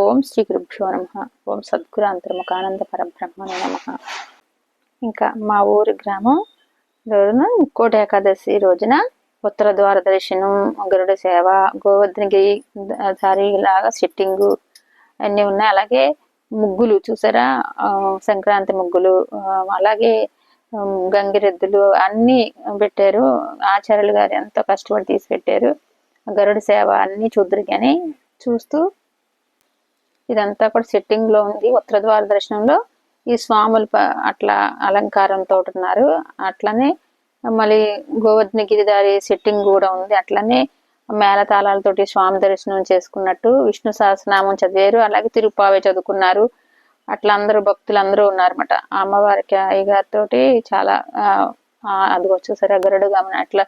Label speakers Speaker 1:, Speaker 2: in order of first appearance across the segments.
Speaker 1: ఓం శ్రీ గురుభ్యో నమ. ఓం సద్గురు అంతర్ముఖానంద పరబ్రహ్మణే నమ. ఇంకా మా ఊరి గ్రామం రోజున కోట ఏకాదశి రోజున ఉత్తర ద్వార దర్శనం గరుడ సేవ గోవర్ధనగిరి దారి లాగా సిట్టింగు అన్నీ ఉన్నాయి. అలాగే ముగ్గులు చూసారా? సంక్రాంతి ముగ్గులు అలాగే గంగిరెద్దులు అన్నీ పెట్టారు. ఆచార్యులు గారు ఎంతో కష్టపడి తీసి పెట్టారు. గరుడ సేవ అన్నీ చూద్దరు కానీ చూస్తూ ఇదంతా కూడా సెట్టింగ్లో ఉంది. ఉత్తర ద్వార దర్శనంలో ఈ స్వాములు ప- అట్లా అలంకారంతో ఉన్నారు. అట్లనే మళ్ళీ గోవర్ధన గిరిదారి సెట్టింగ్ కూడా ఉంది. అట్లనే మేళతాళాలతోటి స్వామి దర్శనం చేసుకున్నట్టు విష్ణు సహస్రనామం చదివారు. అలాగే తిరుపావే చదువుకున్నారు. అట్లా అందరూ భక్తులు అందరూ ఉన్నారన్నమాట. అమ్మవారికి అయ్యగారితో చాలా అది వచ్చేసరి అదిగో గరుడు గమన అట్లా.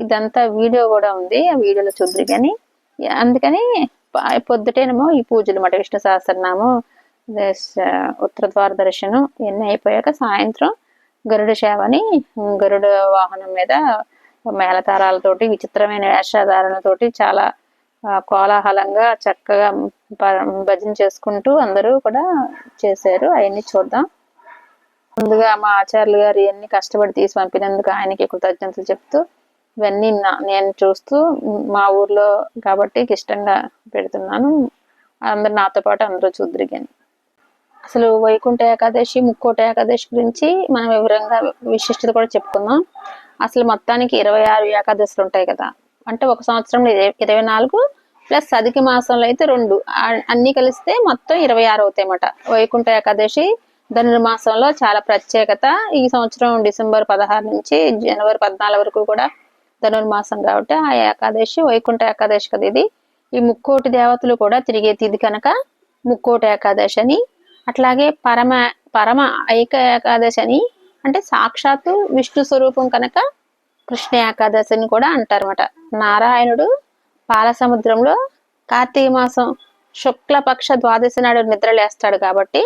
Speaker 1: ఇదంతా వీడియో కూడా ఉంది. ఆ వీడియోలో చూద్దరు కానీ అందుకని పొద్దుటేనేమో ఈ పూజలు మాట విష్ణు సహస్రనామం ఉత్తర ద్వార దర్శనం ఇవన్నీ అయిపోయాక సాయంత్రం గరుడ సేవని గరుడ వాహనం మీద మేళతారాలతోటి విచిత్రమైన వేషధారణతోటి చాలా కోలాహలంగా చక్కగా భజన చేసుకుంటూ అందరూ కూడా చేశారు. అవన్నీ చూద్దాం. ముందుగా మా ఆచార్యులు గారు ఇవన్నీ కష్టపడి తీసి పంపినందుకు ఆయనకి కృతజ్ఞతలు చెప్తూ ఇవన్నీ నేను చూస్తూ మా ఊర్లో కాబట్టి ఇష్టంగా పెడుతున్నాను. అందరు నాతో పాటు అందరూ చూద్దరిగాను అసలు వైకుంఠ ఏకాదశి ముక్కోట ఏకాదశి గురించి మనం వివరంగా విశిష్టత కూడా చెప్పుకుందాం. అసలు మొత్తానికి ఇరవై ఆరు ఏకాదశులు ఉంటాయి కదా. అంటే ఒక సంవత్సరంలో ఇరవై- ఇరవై నాలుగు ప్లస్ అధిక మాసంలో అయితే రెండు. అన్నీ అన్ని కలిస్తే మొత్తం ఇరవై ఆరు అవుతాయన్నమాట. వైకుంఠ ఏకాదశి ధనుర్మాసంలో చాలా ప్రత్యేకత. ఈ సంవత్సరం డిసెంబర్ పదహారు నుంచి జనవరి పద్నాలుగు వరకు కూడా ధనుర్మాసం కాబట్టి ఆ ఏకాదశి వైకుంఠ ఏకాదశి కదా ఇది. ఈ ముక్కోటి దేవతలు కూడా తిరిగే తిది కనుక ముక్కోటి ఏకాదశి అని. అట్లాగే పరమ పరమ ఐక ఏకాదశి అని. అంటే సాక్షాత్తు విష్ణు స్వరూపం కనుక కృష్ణ ఏకాదశి అని కూడా అంటారన్నమాట. నారాయణుడు పాలసముద్రంలో కార్తీక మాసం శుక్లపక్ష ద్వాదశి నాడు నిద్ర లేస్తాడు కాబట్టి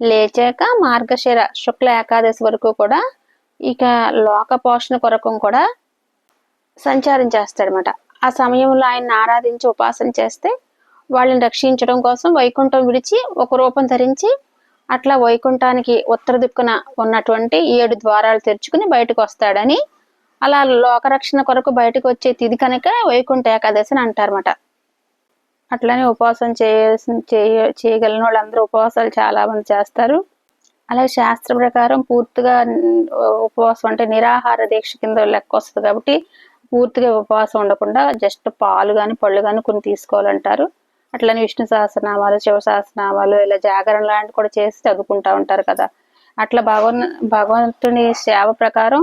Speaker 1: లేచాక మార్గశిర శుక్ల ఏకాదశి వరకు కూడా ఇక లోక పోషణ కొరకు కూడా సంచారం చేస్తాడనమాట ఆ సమయంలో ఆయన ఆరాధించి ఉపాసన చేస్తే వాళ్ళని రక్షించడం కోసం వైకుంఠం విడిచి ఒక రూపం ధరించి అట్లా వైకుంఠానికి ఉత్తర దిక్కున ఉన్నటువంటి ఏడు ద్వారాలు తెరుచుకుని బయటకు వస్తాడని అలా లోకరక్షణ కొరకు బయటకు వచ్చే తిది కనుక వైకుంఠ ఏకాదశి అని అంటారన్నమాట. అట్లనే ఉపవాసం చేయాల్సిన చేయ చేయగలిగిన వాళ్ళందరూ ఉపవాసాలు చాలా మంది చేస్తారు. అలాగే శాస్త్ర ప్రకారం పూర్తిగా ఉపవాసం అంటే నిరాహార దీక్ష కింద లెక్క వస్తుంది కాబట్టి పూర్తిగా ఉపవాసం ఉండకుండా జస్ట్ పాలు కానీ పళ్ళు కానీ కొన్ని తీసుకోవాలంటారు. అట్లనే విష్ణు సహస్రనామాలు శివ సహస్రనామాలు ఇలా జాగరణ లాంటివి కూడా చేసి చదువుకుంటా ఉంటారు కదా. అట్లా భగవన్ భగవంతుని సేవ ప్రకారం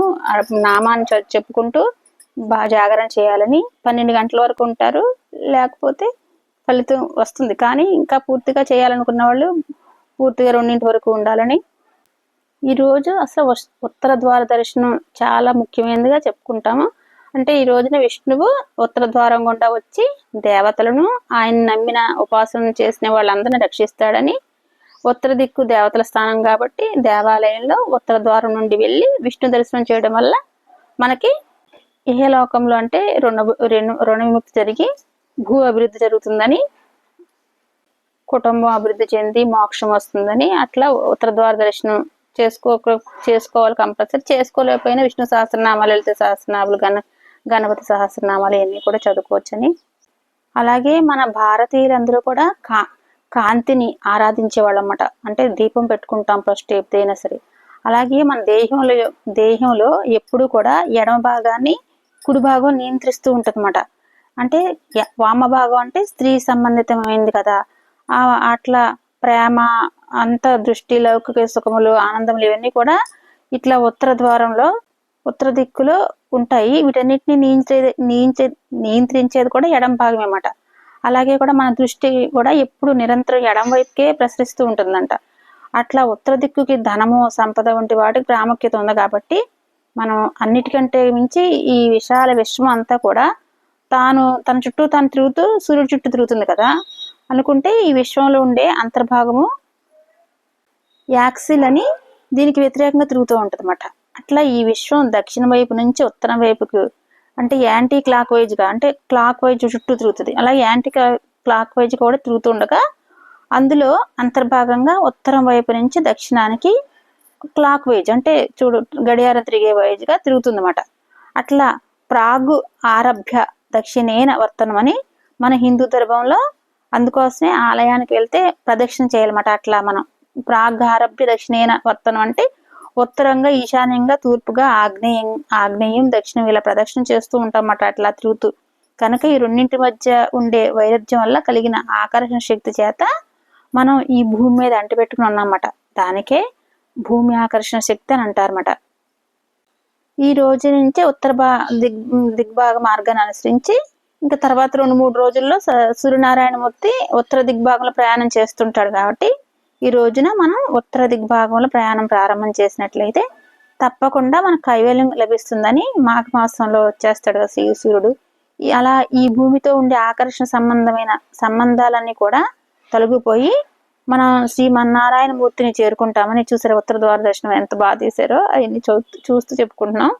Speaker 1: నామాన్ని చెప్పుకుంటూ బాగా జాగరణ చేయాలని పన్నెండు గంటల వరకు ఉంటారు. లేకపోతే ఫలితం వస్తుంది. కానీ ఇంకా పూర్తిగా చేయాలనుకున్న వాళ్ళు పూర్తిగా రెండింటి వరకు ఉండాలని ఈరోజు అసలు ఉత్తర ద్వార దర్శనం చాలా ముఖ్యమైనదిగా చెప్పుకుంటాము. అంటే ఈ రోజున విష్ణువు ఉత్తర ద్వారం గుండా వచ్చి దేవతలను ఆయన నమ్మిన ఉపాసన చేసిన వాళ్ళందరిని రక్షిస్తాడని. ఉత్తర దిక్కు దేవతల స్థానం కాబట్టి దేవాలయంలో ఉత్తర ద్వారం నుండి వెళ్ళి విష్ణు దర్శనం చేయడం వల్ల మనకి లోకంలో అంటే రుణ రుణ రుణ విముక్తి జరిగి భూ అభివృద్ధి జరుగుతుందని కుటుంబం అభివృద్ధి చెంది మోక్షం వస్తుందని అట్లా ఉత్తర ద్వార దర్శనం చేసుకో చేసుకోవాలి కంపల్సరీ. చేసుకోలేకపోయినా విష్ణు సహస్రనామాలు లలిత సహస్రనామాలు గణ గణపతి సహస్రనామాలు ఇవన్నీ కూడా చదువుకోవచ్చని. అలాగే మన భారతీయులందరూ కూడా కా కాంతిని ఆరాధించే వాళ్ళమాట అంటే దీపం పెట్టుకుంటాం ఫస్ట్ ఎప్పుడైనా సరే. అలాగే మన దేహంలో దేహంలో ఎప్పుడు కూడా ఎడమ భాగాన్ని కుడి భాగం నియంత్రిస్తూ ఉంటుందన్నమాట. అంటే వామ భాగం అంటే స్త్రీ సంబంధితమైంది కదా. అట్లా ప్రేమ అంత దృష్టి లౌకిక సుఖములు ఆనందములు ఇవన్నీ కూడా ఇట్లా ఉత్తర ద్వారంలో ఉత్తర దిక్కులో ఉంటాయి. వీటన్నిటిని నియంత్రే నియంత్రి నియంత్రించేది కూడా ఎడం భాగం అన్నమాట. అలాగే కూడా మన దృష్టి కూడా ఎప్పుడు నిరంతరం ఎడం వైపుకే ప్రసరిస్తూ ఉంటుందంట. అట్లా ఉత్తర దిక్కుకి ధనము సంపద వంటి వాటికి ప్రాముఖ్యత ఉంది కాబట్టి మనం అన్నిటికంటే మించి ఈ విశాల విశ్వం అంతా కూడా తాను తన చుట్టూ తాను తిరుగుతూ సూర్యుడు చుట్టూ తిరుగుతుంది కదా. అనుకుంటే ఈ విశ్వంలో ఉండే అంతర్భాగము యాక్సిల్ అని దీనికి వ్యతిరేకంగా తిరుగుతూ ఉంటుంది అన్నమాట అట్లా ఈ విశ్వం దక్షిణ వైపు నుంచి ఉత్తరం వైపుకు అంటే యాంటీ క్లాక్ వైజ్గా అంటే క్లాక్ వైజ్ చుట్టూ తిరుగుతుంది. అలా యాంటీ క్లాక్ వైజ్ కూడా తిరుగుతుండగా అందులో అంతర్భాగంగా ఉత్తరం వైపు నుంచి దక్షిణానికి క్లాక్ వైజ్ అంటే చూడు గడియారం తిరిగే వైజ్గా తిరుగుతుంది అనమాట అట్లా ప్రాగు ఆరభ్య దక్షిణేన వర్తనమని మన హిందూ ధర్మంలో అందుకోసమే ఆలయానికి వెళ్తే ప్రదక్షిణ చేయాలన్నమాట. అట్లా మనం ప్రాగ్ ఆరభ్య దక్షిణేన వర్తనం అంటే ఉత్తరంగా ఈశాన్యంగా తూర్పుగా ఆగ్నేయం ఆగ్నేయం దక్షిణం ఇలా ప్రదక్షిణ చేస్తూ ఉంటామట అట్లా తిరుగుతూ కనుక ఈ రెండింటి మధ్య ఉండే వైరుధ్యం వల్ల కలిగిన ఆకర్షణ శక్తి చేత మనం ఈ భూమి మీద అంటిపెట్టుకుని ఉన్నామట దానికే భూమి ఆకర్షణ శక్తి అని అంటారన్నమాట. ఈ రోజు నుంచే ఉత్తర భా దిగ్ దిగ్భాగ మార్గాన్ని అనుసరించి ఇంకా తర్వాత రెండు మూడు రోజుల్లో సూర్యనారాయణమూర్తి ఉత్తర దిగ్భాగంలో ప్రయాణం చేస్తుంటాడు కాబట్టి ఈ రోజున మనం ఉత్తర దిగ్భాగంలో ప్రయాణం ప్రారంభం చేసినట్లయితే తప్పకుండా మనకు కైవల్యం లభిస్తుందని మాఘ మాసంలో వచ్చేస్తాడు కదా సూర్యుడు. అలా ఈ భూమితో ఉండే ఆకర్షణ సంబంధమైన సంబంధాలన్నీ కూడా తొలగిపోయి మనం శ్రీ మన్నారాయణ మూర్తిని చేరుకుంటామని చూసారు? ఉత్తర ద్వార దర్శనం ఎంత బాగా చేశారో అవన్నీ చూ చూస్తూ చెప్పుకుంటున్నాం.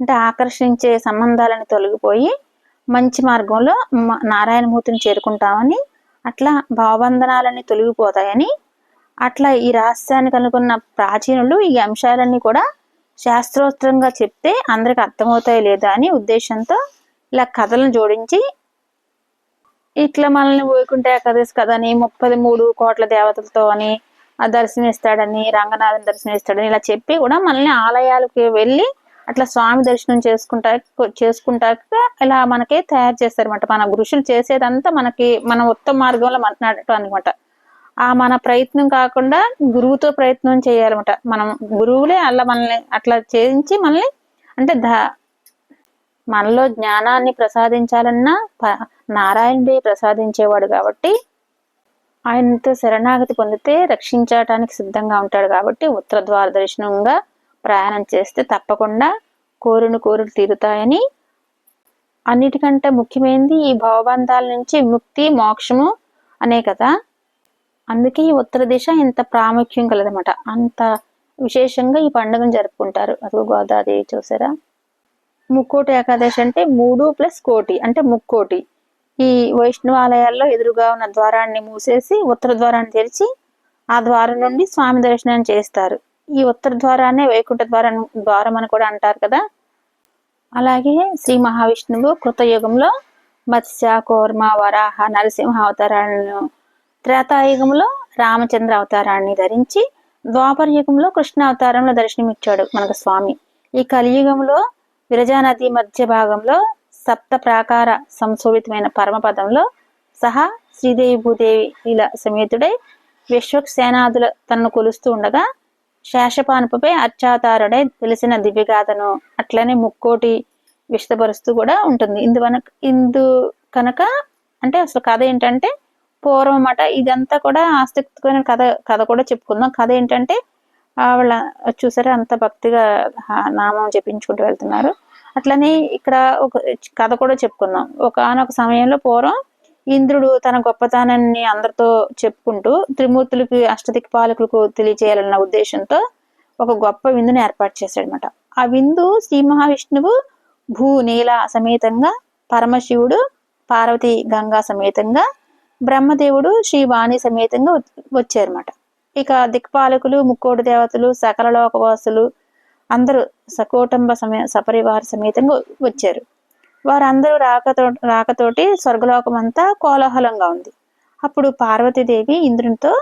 Speaker 1: అంటే ఆకర్షించే సంబంధాలని తొలగిపోయి మంచి మార్గంలో నారాయణమూర్తిని చేరుకుంటామని అట్లా భావబంధనాలన్నీ తొలగిపోతాయని అట్లా ఈ రహస్యాన్ని అనుకున్న ప్రాచీనులు ఈ అంశాలన్నీ కూడా శాస్త్రోత్తరంగా చెప్తే అందరికి అర్థమవుతాయి లేదా అని ఉద్దేశంతో ఇలా కథలను జోడించి ఇట్లా మనల్ని ఊరుకుంటే కథస్ కదని ముప్పై మూడు కోట్ల దేవతలతో అని దర్శనమిస్తాడని రంగనాథన్ దర్శనమిస్తాడని ఇలా చెప్పి కూడా మనల్ని ఆలయాలకు వెళ్ళి అట్లా స్వామి దర్శనం చేసుకుంటా చేసుకుంటాక ఇలా మనకి తయారు చేస్తారనమాట మన ఋషులు చేసేదంతా మనకి మన ఉత్తమ మార్గంలో మాట్లాడటం అనమాట ఆ మన ప్రయత్నం కాకుండా గురువుతో ప్రయత్నం చేయాలన్నమాట. మనం గురువులే అలా మనల్ని అట్లా చేయించి మనల్ని అంటే దా మనలో జ్ఞానాన్ని ప్రసాదించాలన్నా నారాయణుడే ప్రసాదించేవాడు కాబట్టి ఆయనతో శరణాగతి పొందితే రక్షించటానికి సిద్ధంగా ఉంటాడు కాబట్టి ఉత్తర ద్వార దర్శనంగా ప్రయాణం చేస్తే తప్పకుండా కోరిన కోరులు తీరుతాయని. అన్నిటికంటే ముఖ్యమైనది ఈ భవబంధాల నుంచి ముక్తి మోక్షము అనే కదా. అందుకే ఈ ఉత్తర దిశ ఇంత ప్రాముఖ్యం కలదన్నమాట. అంత విశేషంగా ఈ పండుగను జరుపుకుంటారు. అదిగో గోదాదేవి చూసారా? ముక్కోటి ఏకాదశి అంటే మూడు ప్లస్ కోటి అంటే ముక్కోటి. ఈ వైష్ణవాలయాల్లో ఎదురుగా ఉన్న ద్వారాన్ని మూసేసి ఉత్తర ద్వారాన్ని తెరిచి ఆ ద్వారం నుండి స్వామి దర్శనం చేస్తారు. ఈ ఉత్తర ద్వారాన్ని వైకుంఠ ద్వారం ద్వారం అని కూడా అంటారు కదా. అలాగే శ్రీ మహావిష్ణువు కృతయుగంలో మత్స్య కోర్మ వరాహ నరసింహ అవతారాలను త్రేతాయుగంలో రామచంద్ర అవతారాన్ని ధరించి ద్వాపర యుగంలో కృష్ణ అవతారంలో దర్శనమిచ్చాడు మనకు స్వామి. ఈ కలియుగంలో విరజానది మధ్య భాగంలో సప్త ప్రాకార సంశోభితమైన పరమపదంలో సహా శ్రీదేవి భూదేవి ఇలా సమేతుడై విశ్వక్సేనాదుల తనను కొలుస్తూ ఉండగా శేషపానుపై అర్చాతారుడై తెలిసిన దివ్యగాథను అట్లనే ముక్కోటి విషదపరుస్తూ కూడా ఉంటుంది. ఇందువన ఇందు కనుక అంటే అసలు కథ ఏంటంటే పూర్వం అన్నమాట. ఇదంతా కూడా ఆసక్తికరమైన కథ కథ కూడా చెప్పుకుందాం. కథ ఏంటంటే వాళ్ళ చూసారా అంత భక్తిగా నామం చెప్పించుకుంటూ వెళ్తున్నారు. అట్లనే ఇక్కడ ఒక కథ కూడా చెప్పుకుందాం. ఒకనొక సమయంలో పూర్వం ఇంద్రుడు తన గొప్పతనాన్ని అందరితో చెప్పుకుంటూ త్రిమూర్తులకి అష్టదిక్ పాలకులకు తెలియజేయాలన్న ఉద్దేశంతో ఒక గొప్ప విందుని ఏర్పాటు చేశాడనమాట ఆ విందు శ్రీ మహావిష్ణువు భూ నీల సమేతంగా పరమశివుడు పార్వతి గంగా సమేతంగా బ్రహ్మదేవుడు శ్రీ వాణి సమేతంగా వచ్చారన్నమాట. ఇక దిక్పాలకులు ముక్కోటి దేవతలు సకల లోకవాసులు అందరూ సకోటంబ సమయ సపరివార సమేతంగా వచ్చారు. వారందరూ రాకతో రాకతోటి స్వర్గలోకం అంతా కోలాహలంగా ఉంది. అప్పుడు పార్వతీదేవి ఇంద్రునితో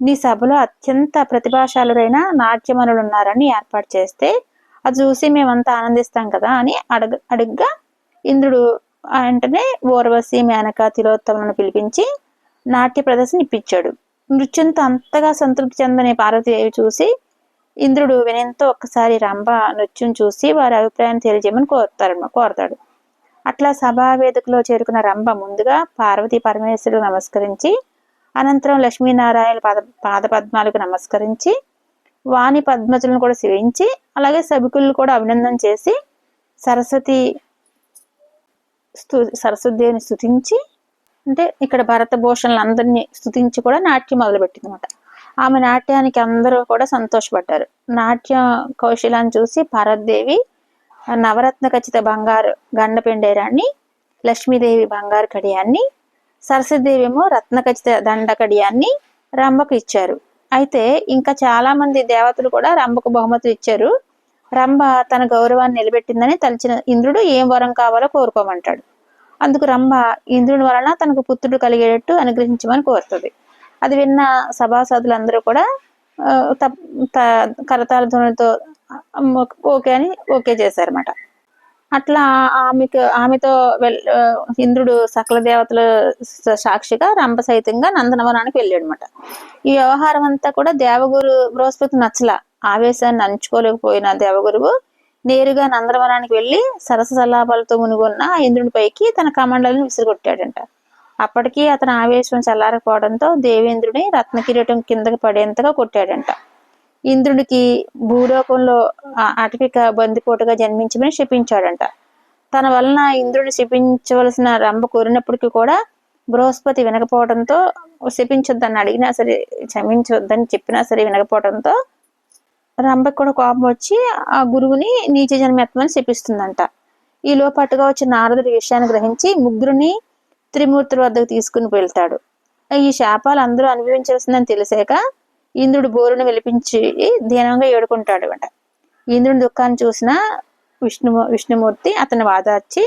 Speaker 1: నీ సభలో అత్యంత ప్రతిభాశాలురైన నాట్యమనులు ఉన్నారని ఏర్పాటు చేస్తే అది చూసి మేమంతా ఆనందిస్తాం కదా అని అడగ అడుగ్గా ఇంద్రుడు వెంటనే ఓర్వశి మేనక తిలోత్తములను పిలిపించి నాట్య ప్రదర్శన ఇప్పించాడు. నృత్యంతో అంతగా సంతృప్తి చెందని పార్వతీదేవి చూసి ఇంద్రుడు వినయంతో ఒక్కసారి రంభ నృత్యం చూసి వారి అభిప్రాయాన్ని తెలియజేయమని కోరుతారు కోరతాడు. అట్లా సభా వేదికలో చేరుకున్న రంభ ముందుగా పార్వతీ పరమేశ్వరుడు నమస్కరించి అనంతరం లక్ష్మీనారాయణ పాద పాద పద్మాలకు నమస్కరించి వాణి పద్మజులను కూడా సేవించి అలాగే సభికులను కూడా అభినందన చేసి సరస్వతి స్తు సరస్వతిదేవిని స్థుతించి అంటే ఇక్కడ భరత భూషణలు అందరినీ స్థుతించి కూడా నాట్యం మొదలుపెట్టింది అనమాట ఆమె నాట్యానికి అందరూ కూడా సంతోషపడ్డారు. నాట్య కౌశలాన్ని చూసి భారతదేవి నవరత్న ఖచ్చిత బంగారు గండపెండేరాన్ని లక్ష్మీదేవి బంగారు కడియాన్ని సరస్వదేవి ఏమో దండ కడియాన్ని రంభకు ఇచ్చారు. అయితే ఇంకా చాలా మంది దేవతలు కూడా రంభకు బహుమతులు ఇచ్చారు. రంభ తన గౌరవాన్ని నిలబెట్టిందని తలిచిన ఇంద్రుడు ఏం వరం కావాలో కోరుకోమంటాడు. అందుకు రంభ ఇంద్రుని వలన తనకు పుత్రుడు కలిగేటట్టు అనుగ్రహించమని కోరుతుంది. అది విన్న సభాసదులందరూ కూడా కరతాల ధ్వనులతో ఓకే అని ఓకే చేశారన్నమాట. అట్లా ఆమెకు ఆమెతో వెల్ ఇంద్రుడు సకల దేవతల సాక్షిగా రంభ సహితంగా నందనవనానికి వెళ్ళాడు అనమాట ఈ వ్యవహారం అంతా కూడా దేవగురు బృహస్పతి నచ్చల. ఆవేశాన్ని అంచుకోలేకపోయిన దేవగురువు నేరుగా నందనవనానికి వెళ్ళి సరస సల్లాపాలతో మునుగొన్న ఇంద్రుని పైకి తన కమండలను విసిరికొట్టాడంట. అప్పటికీ అతని ఆవేశం చల్లారకపోవడంతో దేవేంద్రుని రత్నకిరీటం కిందకి పడేంతగా కొట్టాడంట. ఇంద్రుడికి భూలోకంలో అటవిక బందిపోటుగా జన్మించమని శపించాడంట. తన వలన ఇంద్రుడిని శపించవలసిన రంభ కోరినప్పటికీ కూడా బృహస్పతి వినకపోవడంతో శపించొద్దని అడిగినా సరే క్షమించొద్దని చెప్పినా సరే వినకపోవడంతో రంభకు కూడా కోపం వచ్చి ఆ గురువుని నీచ జన్మెత్తమని శపిస్తుందంట. ఈ లోపట్టుగా వచ్చిన నారదుడి విషయాన్ని గ్రహించి ముగ్గురిని త్రిమూర్తుల వద్దకు తీసుకుని వెళ్తాడు. ఈ శాపాలు అందరూ అనుభవించాల్సిందని తెలిసాక ఇంద్రుడు బోరును విలిపించి దీనంగా ఏడుకుంటాడు అనమాట ఇంద్రుడి దుఃఖాన్ని చూసిన విష్ణు విష్ణుమూర్తి అతను వాదార్చి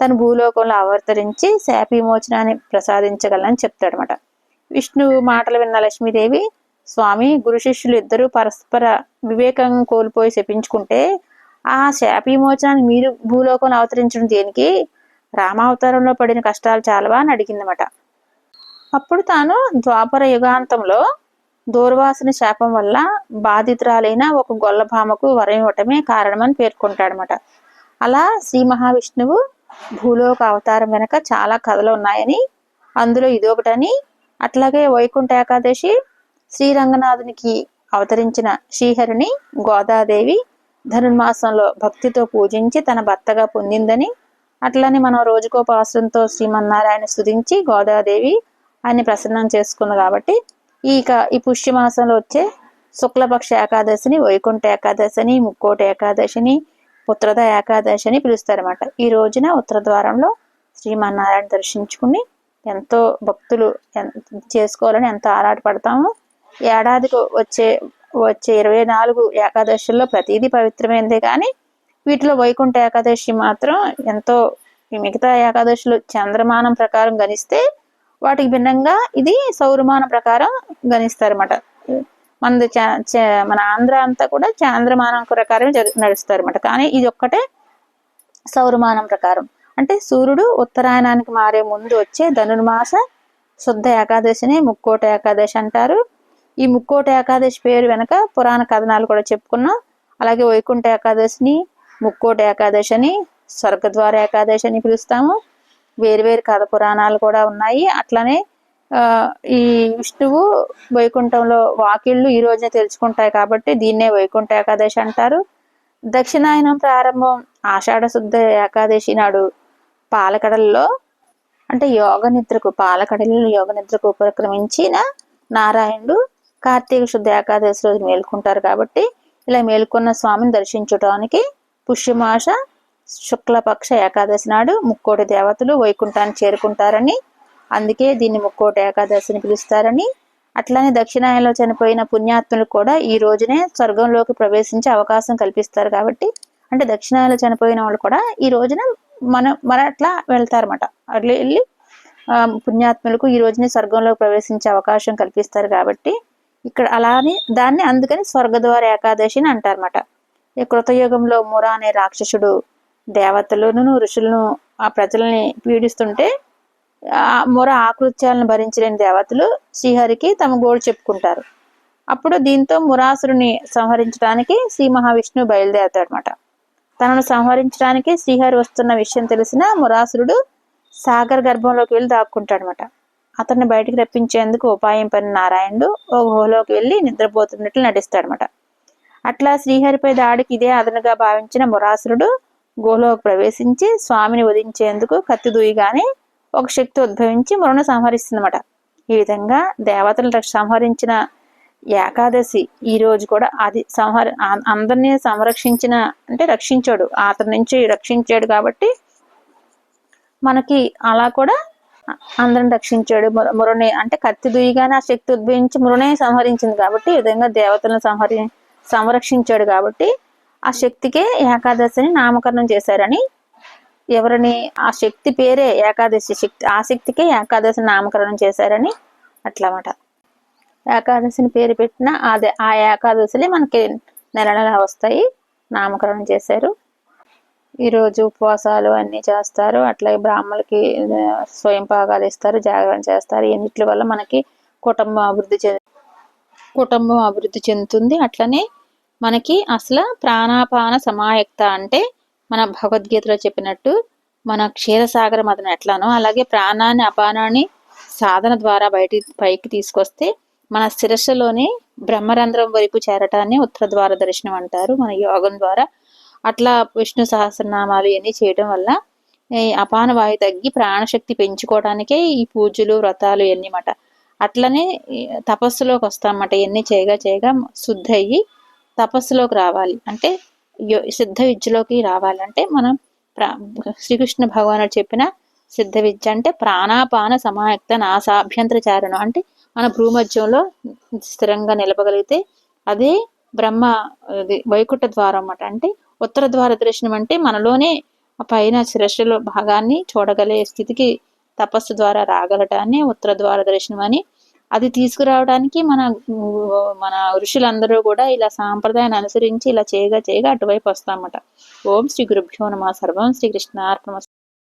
Speaker 1: తన భూలోకంలో అవతరించి శాప విమోచనాన్ని ప్రసాదించగలని చెప్తాడనమాట విష్ణువు మాటలు విన్న లక్ష్మీదేవి స్వామి గురు శిష్యులు ఇద్దరు పరస్పర వివేకం కోల్పోయి శపించుకుంటే ఆ శాప విమోచనాన్ని మీరు భూలోకంలో అవతరించడం దేనికి? రామావతారంలో పడిన కష్టాలు చాలవా? అని అడిగిందన్నమాట. అప్పుడు తాను ద్వాపర యుగాంతంలో దూర్వాసుని శాపం వల్ల బాధితురాలైన ఒక గొల్లభామకు వరం ఇవ్వటమే కారణమని పేర్కొంటాడనమాట అలా శ్రీ మహావిష్ణువు భూలోక అవతారం వెనక చాలా కథలు ఉన్నాయని అందులో ఇదొకటని అట్లాగే వైకుంఠ ఏకాదశి శ్రీరంగనాథునికి అవతరించిన శ్రీహరిని గోదాదేవి ధనుర్మాసంలో భక్తితో పూజించి తన భర్తగా పొందిందని అట్లని మనం రోజుకోపాసంతో శ్రీమన్నారాయణ స్థుతించి గోదాదేవి ఆయన్ని ప్రసన్నం చేసుకుంది కాబట్టి ఇక ఈ పుష్యమాసంలో వచ్చే శుక్లపక్ష ఏకాదశిని వైకుంఠ ఏకాదశిని ముక్కోటి ఏకాదశిని ఉత్తరద ఏకాదశి అని పిలుస్తారన్నమాట. ఈ రోజున ఉత్తర ద్వారంలో శ్రీమన్నారాయణ దర్శించుకుని ఎంతో భక్తులు చేసుకోవాలని ఎంతో ఆరాటపడతాము. ఏడాదికి వచ్చే వచ్చే ఇరవై నాలుగు ఏకాదశుల్లో ప్రతిదీ పవిత్రమైనదే కానీ వీటిలో వైకుంఠ ఏకాదశి మాత్రం ఎంతో మిగతా ఏకాదశులు చంద్రమానం ప్రకారం గణిస్తే వాటికి భిన్నంగా ఇది సౌరమాన ప్రకారం గణిస్తారన్నమాట. అనమాట మన ఆంధ్ర అంతా కూడా చాంద్రమానం ప్రకారం నడుస్తారు అనమాట కానీ ఇది ఒక్కటే సౌరమానం ప్రకారం. అంటే సూర్యుడు ఉత్తరాయణానికి మారే ముందు వచ్చే ధనుర్మాస శుద్ధ ఏకాదశిని ముక్కోట ఏకాదశి అంటారు. ఈ ముక్కోట ఏకాదశి పేరు వెనక పురాణ కథనాలు కూడా చెప్పుకున్నాం. అలాగే వైకుంఠ ఏకాదశిని ముక్కోట ఏకాదశిని స్వర్గద్వార ఏకాదశి అని పిలుస్తాము. వేరువేరు కథ పురాణాలు కూడా ఉన్నాయి. అట్లనే ఈ విష్ణువు వైకుంఠంలో వాకిళ్ళు ఈ రోజునే తెలుసుకుంటాయి కాబట్టి దీన్నే వైకుంఠ ఏకాదశి అంటారు. దక్షిణాయనం ప్రారంభం ఆషాఢ శుద్ధ ఏకాదశి నాడు పాలకడల్లో అంటే యోగ నిద్రకు పాలకడలు యోగ నిద్రకు ఉపక్రమించిన నారాయణుడు కార్తీక శుద్ధ ఏకాదశి రోజు మేల్కొంటారు కాబట్టి ఇలా మేల్కొన్న స్వామిని దర్శించడానికి పుష్యమాస శుక్లపక్ష ఏకాదశి నాడు ముక్కోటి దేవతలు వైకుంఠాన్ని చేరుకుంటారని అందుకే దీన్ని ముక్కోటి ఏకాదశిని పిలుస్తారని. అట్లానే దక్షిణాయనలో చనిపోయిన పుణ్యాత్ములు కూడా ఈ రోజునే స్వర్గంలోకి ప్రవేశించే అవకాశం కల్పిస్తారు కాబట్టి అంటే దక్షిణాయనలో చనిపోయిన వాళ్ళు కూడా ఈ రోజున మన మన అట్లా వెళ్తారన్నమాట. అట్లా వెళ్ళి పుణ్యాత్ములకు ఈ రోజునే స్వర్గంలోకి ప్రవేశించే అవకాశం కల్పిస్తారు కాబట్టి ఇక్కడ అలానే దాన్ని అందుకని స్వర్గద్వార ఏకాదశి అని అంటారన్నమాట. ఈ కృతయుగంలో మురా అనే రాక్షసుడు దేవతలను ఋషులను ఆ ప్రజల్ని పీడిస్తుంటే ఆ మొర ఆకృత్యాలను భరించలేని దేవతలు శ్రీహరికి తమ గోడు చెప్పుకుంటారు. అప్పుడు దీంతో మురాసురుని సంహరించడానికి శ్రీ మహావిష్ణువు బయలుదేరతాడనమాట తనను సంహరించడానికి శ్రీహరి వస్తున్న విషయం తెలిసిన మురాసురుడు సాగర్ గర్భంలోకి వెళ్ళి దాక్కుంటాడనమాట అతన్ని బయటికి రప్పించేందుకు ఉపాయం పని నారాయణుడు ఓ గుహలోకి వెళ్ళి నిద్రపోతున్నట్లు నటిస్తాడనమాట అట్లా శ్రీహరిపై దాడికి ఇదే అదనుగా భావించిన మురాసురుడు గోలోకి ప్రవేశించి స్వామిని వధించేందుకు కత్తి దూయిగానే ఒక శక్తి ఉద్భవించి మరణ సంహరిస్తుందన్నమాట. ఈ విధంగా దేవతలు సంహరించిన ఏకాదశి ఈ రోజు కూడా అది సంహర అందరినీ సంరక్షించిన అంటే రక్షించాడు. అతని నుంచి రక్షించాడు కాబట్టి మనకి అలా కూడా అందరిని రక్షించాడు. మురుణి అంటే కత్తి దుయ్యగానే ఆ శక్తి ఉద్భవించి మురుణే సంహరించింది కాబట్టి ఈ విధంగా దేవతలను సంహరి సంరక్షించాడు కాబట్టి ఆ శక్తికే ఏకాదశిని నామకరణం చేశారని ఎవరిని ఆ శక్తి పేరే ఏకాదశి శక్తి ఆ శక్తికే ఏకాదశి నామకరణం చేశారని అట్లమాట. ఏకాదశిని పేరు పెట్టిన అదే ఆ ఏకాదశిని మనకి నెల నెల వస్తాయి నామకరణం చేశారు. ఈరోజు ఉపవాసాలు అన్నీ చేస్తారు. అట్లాగే బ్రాహ్మణులకి స్వయం పాగాలు ఇస్తారు జాగరణ చేస్తారు. ఎన్నిటి వల్ల మనకి కుటుంబం అభివృద్ధి చెంది కుటుంబం అభివృద్ధి చెందుతుంది. అట్లనే మనకి అసలు ప్రాణాపాన సమాయక్త అంటే మన భగవద్గీతలో చెప్పినట్టు మన క్షీరసాగర మదన ఎట్లానో అలాగే ప్రాణాన్ని అపానాన్ని సాధన ద్వారా బయటి పైకి తీసుకొస్తే మన శిరస్సులోని బ్రహ్మరంధ్రం వైపు చేరటాన్ని ఉత్తర ద్వార దర్శనం అంటారు. మన యోగం ద్వారా అట్లా విష్ణు సహస్రనామాలు ఇవన్నీ చేయడం వల్ల ఈ అపాన వాయు తగ్గి ప్రాణశక్తి పెంచుకోవడానికే ఈ పూజలు వ్రతాలు ఇవన్నీ మాట అట్లనే తపస్సులోకి వస్తామన్నమాట. ఇవన్నీ చేయగా చేయగా శుద్ధి అయ్యి తపస్సులోకి రావాలి. అంటే యో- సిద్ధ విద్యలోకి రావాలంటే మనం ప్రా- శ్రీకృష్ణ భగవానుడు చెప్పిన సిద్ధ విద్య అంటే ప్రాణాపాన సమాయక్త నాసాభ్యంతర చారణం అంటే మన భూమధ్యంలో స్థిరంగా నిలపగలిగితే అదే బ్రహ్మ వైకుంఠ ద్వారం అన్నమాట. అంటే ఉత్తర ద్వార దర్శనం అంటే మనలోనే పైన శిరస్సులో భాగాన్ని చూడగలిగే స్థితికి తపస్సు ద్వారా రాగలటాన్ని ఉత్తర ద్వార దర్శనం అని అది తీసుకురావడానికి మన మన ఋషులందరూ కూడా ఇలా సాంప్రదాయాన్ని అనుసరించి ఇలా చేయగా చేయగా అటువైపు వస్తామట ఓం శ్రీ గురుభ్యో నమ. సర్వం శ్రీ